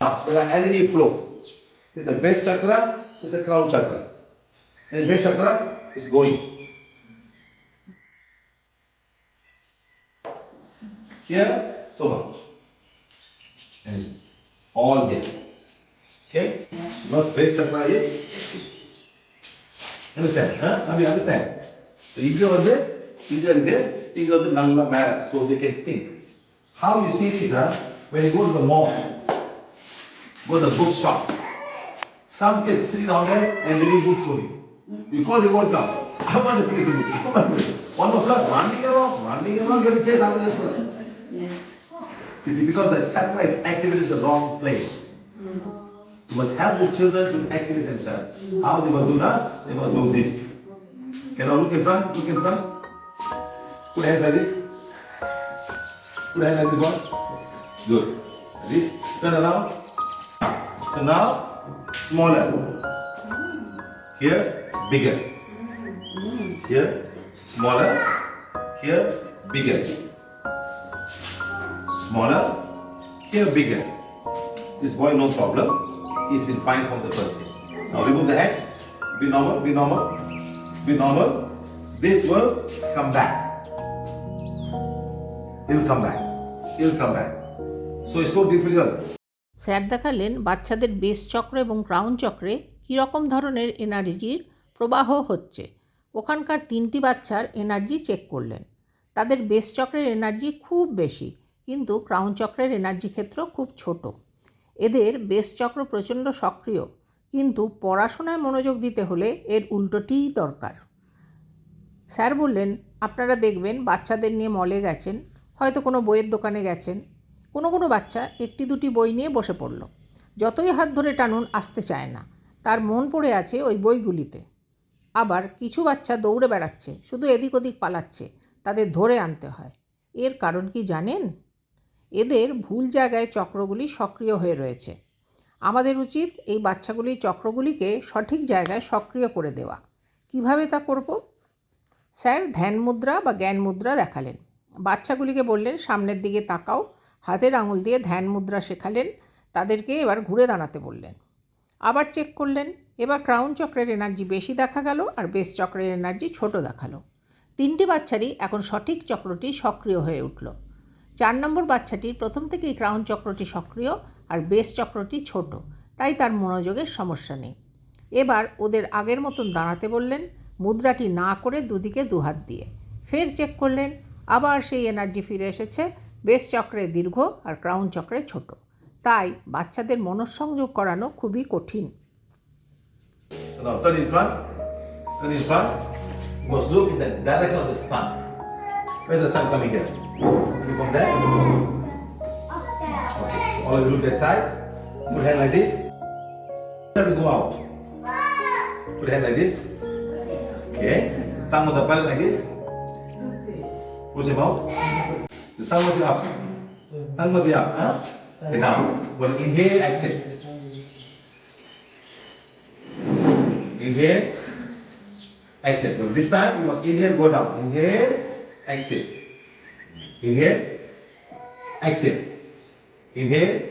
where the energy flow This is the base chakra, this is the crown chakra. And the base chakra is going. Here, so much. And all there. Okay? Because base chakra is. Understand? Huh? I mean, understand. So if you are there, if you are there, think of the Nangla matter so they can think. How you see this, huh? when you go to the mall, go to the bookshop. Some kids sitting down there and reading books only. You call the word come. I want to read the book. I to read. One o'clock, running around, running around, getting chased after this one. You see, because the chakra is activated in the wrong place. You must help the children to activate themselves. How they must do that? They must do this. Can you look in front? Look in front. Put hands like this. Put hands like this one. Good. This. Turn around. So now, smaller. Here, bigger. Here, smaller. Here, bigger. Smaller. Here, bigger. This boy, no problem. He's been fine from the first day. Now remove the hands. Be normal, be normal, be normal. This will come back. It will come back. It will come back. So it's so difficult. Sir দেখালেন বাচ্চাদের base চক্র এবং crown চক্রে কীরকম ধরনের এনার্জির প্রবাহ হচ্ছে। ওখানকার তিনটি বাচ্চার এনার্জি চেক করলেন। তাদের বেস চক্রের এনার্জি খুব বেশি, কিন্তু ক্রাউন চক্রের এনার্জি ক্ষেত্র খুব ছোট। এদের বেস চক্র প্রচণ্ড সক্রিয়, কিন্তু পড়াশোনায় মনোযোগ দিতে হলে এর উল্টোটিই দরকার। স্যার বললেন, আপনারা দেখবেন বাচ্চাদের নিয়ে মলে গেছেন, হয়তো কোনো বইয়ের দোকানে গেছেন কোনো কোনো বাচ্চা একটি দুটি বই নিয়ে বসে পড়ল। যতই হাত ধরে টানুন, আসতে চায় না। তার মন পড়ে আছে ওই বইগুলিতে। আবার কিছু বাচ্চা দৌড়ে বেড়াচ্ছে, শুধু এদিক ওদিক পালাচ্ছে, তাদের ধরে আনতে হয়। এর কারণ কি জানেন? এদের ভুল জায়গায় চক্রগুলি সক্রিয় হয়ে রয়েছে। আমাদের উচিত এই বাচ্চাগুলির চক্রগুলিকে সঠিক জায়গায় সক্রিয় করে দেওয়া। কীভাবে তা করব? স্যার ধ্যান মুদ্রা বা জ্ঞান মুদ্রা দেখালেন। বাচ্চাগুলিকে বললেন, সামনের দিকে তাকাও। হাতের আঙুল দিয়ে ধ্যান মুদ্রা শেখালেন, তাদেরকে এবার ঘুরে দাঁড়াতে বললেন। আবার চেক করলেন, এবার ক্রাউন চক্রের এনার্জি বেশি দেখা গেল আর বেস চক্রের এনার্জি ছোট দেখাল। তিনটি বাচ্চারই এখন সঠিক চক্রটি সক্রিয় হয়ে উঠল। চার নম্বর বাচ্চাটির প্রথম থেকেই ক্রাউন চক্রটি সক্রিয় আর বেস চক্রটি ছোট, তাই তার মনোযোগের সমস্যা নেই। এবার ওদের আগের মতন দাঁড়াতে বললেন, মুদ্রাটি না করে দুদিকে দুহাত দিয়ে। ফের চেক করলেন, আবার সেই এনার্জি ফিরে এসেছে বেস চক্রে দীর্ঘ আর ক্রাউন চক্রে ছোট তাই বাচ্চাদের মনঃসংযোগ করানো খুবই কঠিন all of you look that side. Put hand like this. Have to go out. Put hand like this. Okay. Tongue on the palate like this. Push him out. Must be up. Must be up. Huh? Now. Well, inhale, exhale. Inhale, exhale. But this time you must inhale, go down. Inhale, exhale. Inhale, exhale. Inhale,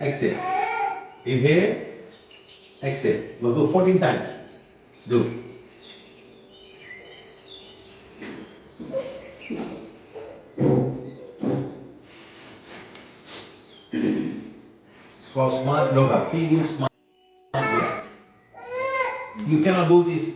exhale. Inhale, exhale. Must do 14 times. Do. It's smart yoga. P.U. smart yoga. You cannot do this.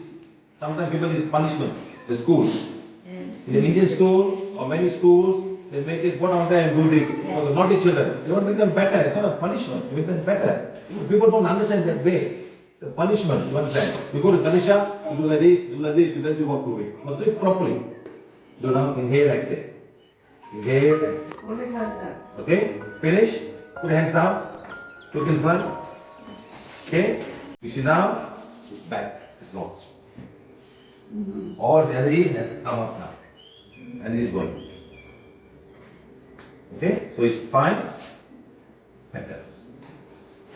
Sometimes people is punishment. The schools. In the Indian school or many schools, they may say, go down there and do this. For the naughty children. They want to make them better. It's not a punishment. You make them better. People don't understand that way. It's a punishment, you understand? You go to Ganesha, you do like this, you do like this, you then you walk away. Must do it properly. Do now, inhale, exhale. Inhale, exhale. Okay? Finish. Put hands down. Look in front. Okay? You sit down. Back. It's gone. Mm-hmm. All the energy has come up now. Energy is going. Okay? So it's fine. Better.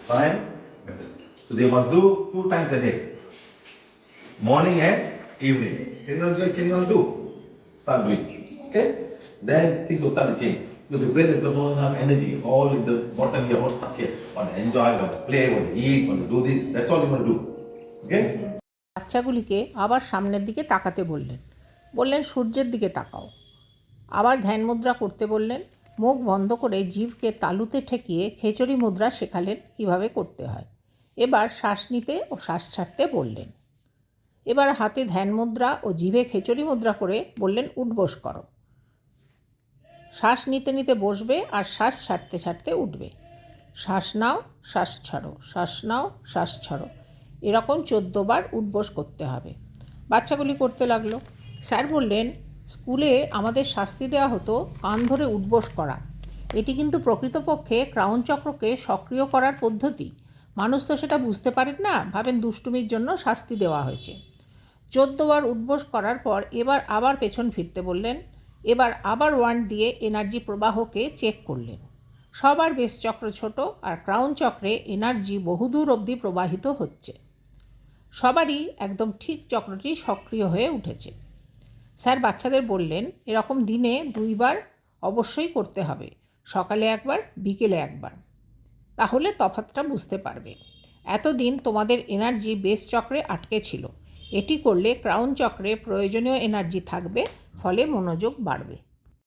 Fine. Better. So they must do two times a day. Morning and evening. Can you all, can you all do? Start doing. Okay? Then things will start to change. Because the brain is the whole have energy, all in the bottom here, what's stuck here. Want to enjoy, want to play, want to eat, want to do this. That's all you want to do. Okay? বাচ্চাগুলিকে আবার সামনের দিকে তাকাতে বললেন বললেন সূর্যের দিকে তাকাও আবার ধ্যান মুদ্রা করতে বললেন মুখ বন্ধ করে জিভকে তালুতে ঠেকিয়ে খেচড়ি মুদ্রা শেখালেন কীভাবে করতে হয় এবার শ্বাস নিতে ও শ্বাস ছাড়তে বললেন এবার হাতে ধ্যান মুদ্রা ও জিভে খেচড়ি মুদ্রা করে বললেন উঠবোস করো শ্বাস নিতে নিতে বসবে আর শ্বাস ছাড়তে ছাড়তে উঠবে। শ্বাস নাও, শ্বাস ছাড়ো, শ্বাস নাও, শ্বাস ছাড়ো। এরকম চোদ্দ বার উঠবোস করতে হবে। বাচ্চাগুলি করতে লাগল। স্যার বললেন, স্কুলে আমাদের শাস্তি দেওয়া হতো কান ধরে উঠবোস করা। এটি কিন্তু প্রকৃতপক্ষে ক্রাউন চক্রকে সক্রিয় করার পদ্ধতি। মানুষ তো সেটা বুঝতে পারেন না, ভাবেন দুষ্টুমির জন্য শাস্তি দেওয়া হয়েছে। চোদ্দবার উঠবোস করার পর এবার আবার পেছন ফিরতে বললেন এবার আবার ওয়ান্ড দিয়ে এনার্জি প্রবাহকে চেক করলেন। সবার বেশ চক্র ছোট আর ক্রাউন চক্রে এনার্জি বহুদূর অবধি প্রবাহিত হচ্ছে। সবারই একদম ঠিক চক্রটি সক্রিয় হয়ে উঠেছে। স্যার বাচ্চাদের বললেন, এরকম দিনে দুইবার অবশ্যই করতে হবে, সকালে একবার, বিকেলে একবার। তাহলে তফাতটা বুঝতে পারবে। এতদিন তোমাদের এনার্জি বেস চক্রে আটকে ছিল। এটি করলে ক্রাউন চক্রে প্রয়োজনীয় এনার্জি থাকবে ফলে মনোযোগ বাড়বে।